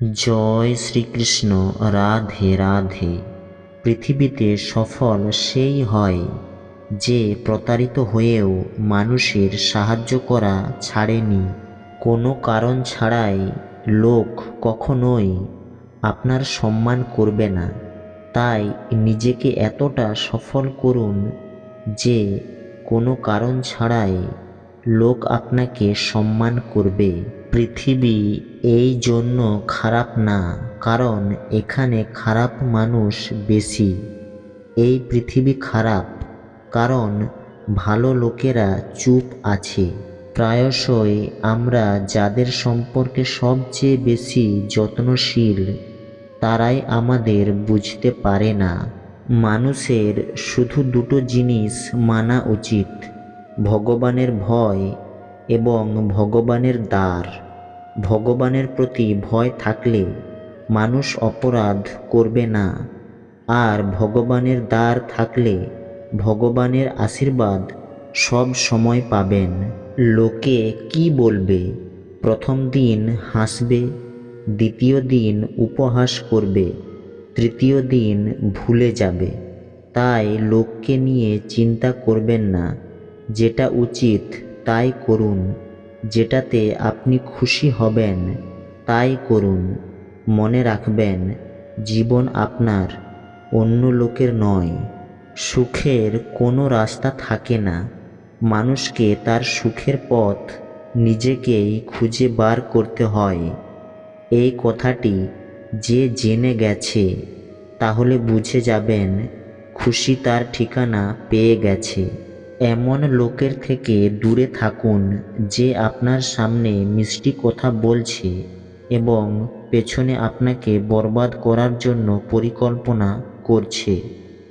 জয় শ্রীকৃষ্ণ, রাধে রাধে। পৃথিবীতে সফল সেই হয় যে প্রতারিত হয়েও মানুষের সাহায্য করা ছাড়েনি। কোনো কারণ ছাড়াই লোক কখনোই আপনার সম্মান করবে না। তাই নিজেকে এতটা সফল করুন যে কোনো কারণ ছাড়াই লোক আপনাকে সম্মান করবে। পৃথিবী এই জন্য খারাপ না, কারণ এখানে খারাপ মানুষ বেশি। এই পৃথিবী খারাপ, কারণ ভালো লোকেরা চুপ আছে। প্রায়শই আমরা যাদের সম্পর্কে সবচেয়ে বেশি যত্নশীল, তারাই আমাদের বুঝতে পারে না। মানুষের শুধু দুটো জিনিস মানা উচিত। ভগবানের ভয় এবং ভগবানের দ্বার। ভগবানের প্রতি ভয় থাকলে মানুষ অপরাধ করবে না। আর ভগবানের দ্বার থাকলে ভগবানের আশীর্বাদ সব সময় পাবেন। লোকে কি বলবে? প্রথম দিন হাসবে, দ্বিতীয় দিন উপহাস করবে, তৃতীয় দিন ভুলে যাবে। তাই লোককে নিয়ে চিন্তা করবেন না। যেটা উচিত তাই করুন, যেটাতে আপনি খুশি হবেন তাই করুন। মনে রাখবেন, জীবন আপনার, অন্য লোকের নয়। সুখের কোনো রাস্তা থাকে না। মানুষকে তার সুখের পথ নিজেকেই খুঁজে বার করতে হয়। এই কথাটি যে জেনে গেছে, তাহলে বুঝে যাবেন, খুশি তার ঠিকানা পেয়ে গেছে। এমন লোকের থেকে দূরে থাকুন যে আপনার সামনে মিষ্টি কথা বলছে এবং পেছনে আপনাকে বরবাদ করার জন্য পরিকল্পনা করছে।